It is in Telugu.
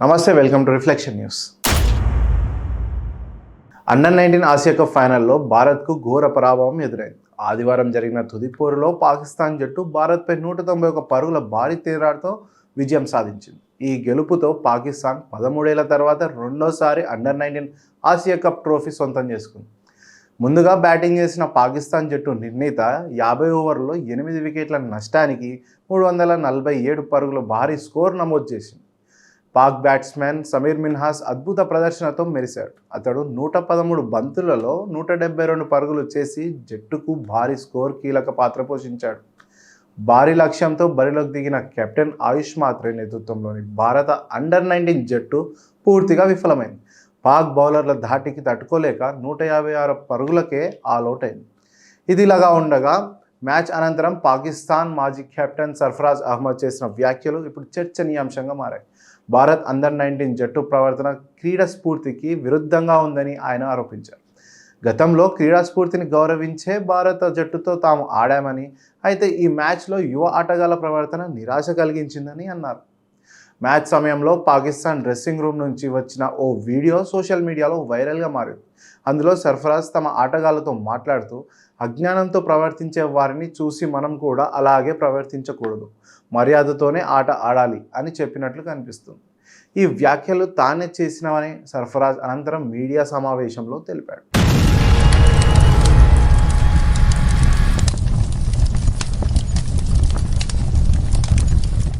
నమస్తే welcome to reflection news under nineteen Asia cup ఫైనల్లో భారత్కు ఘోర పరాభవం ఎదురైంది. ఆదివారం జరిగిన తుదిపోరులో పాకిస్తాన్ జట్టు భారత్పై నూట తొంభై ఒక పరుగుల భారీ తేడాతో విజయం సాధించింది. ఈ గెలుపుతో పాకిస్తాన్ పదమూడేళ్ళ తర్వాత రెండోసారి under nineteen Asia cup trophy సొంతం చేసుకుంది. ముందుగా బ్యాటింగ్ చేసిన పాకిస్తాన్ జట్టు నిర్ణీత యాభై ఓవర్లో ఎనిమిది వికెట్ల నష్టానికి మూడు వందల నలభై ఏడు పరుగుల భారీ స్కోర్ నమోదు చేసింది. పాక్ బ్యాట్స్మెన్ సమీర్ మిన్హాస్ అద్భుత ప్రదర్శనతో మెరిశాడు. అతడు నూట పదమూడు బంతులలో నూట డెబ్బై రెండు పరుగులు చేసి జట్టుకు భారీ స్కోర్ కీలక పాత్ర పోషించాడు. భారీ లక్ష్యంతో బరిలోకి దిగిన కెప్టెన్ ఆయుష్ మాత్రే నేతృత్వంలోని భారత అండర్ నైన్టీన్ జట్టు పూర్తిగా విఫలమైంది. పాక్ బౌలర్ల ధాటికి తట్టుకోలేక నూట యాభై ఆరు పరుగులకే ఆల్అవుట్ అయింది. ఇది ఇలాగా ఉండగా మ్యాచ్ అనంతరం పాకిస్తాన్ మాజీ కెప్టెన్ సర్ఫరాజ్ అహ్మద్ చేసిన వ్యాఖ్యలు ఇప్పుడు చర్చనీయాంశంగా మారాయి. భారత్ అండర్ నైన్టీన్ జట్టు ప్రవర్తన క్రీడా స్ఫూర్తికి విరుద్ధంగా ఉందని ఆయన ఆరోపించారు. గతంలో క్రీడా స్ఫూర్తిని గౌరవించే భారత జట్టుతో తాము ఆడామని అయితే ఈ మ్యాచ్లో యువ ఆటగాళ్ళ ప్రవర్తన నిరాశ కలిగించిందని అన్నారు. మ్యాచ్ సమయంలో పాకిస్తాన్ డ్రెస్సింగ్ రూమ్ నుంచి వచ్చిన ఓ వీడియో సోషల్ మీడియాలో వైరల్గా మారింది. అందులో సర్ఫరాజ్ తమ ఆటగాళ్ళతో మాట్లాడుతూ అజ్ఞానంతో ప్రవర్తించే వారిని చూసి మనం కూడా అలాగే ప్రవర్తించకూడదు. మర్యాదతోనే ఆట ఆడాలి అని చెప్పినట్లు కనిపిస్తుంది. ఈ వ్యాఖ్యలు తానే చేసినవని సర్ఫరాజ్ అనంతరం మీడియా సమావేశంలో తెలిపాడు.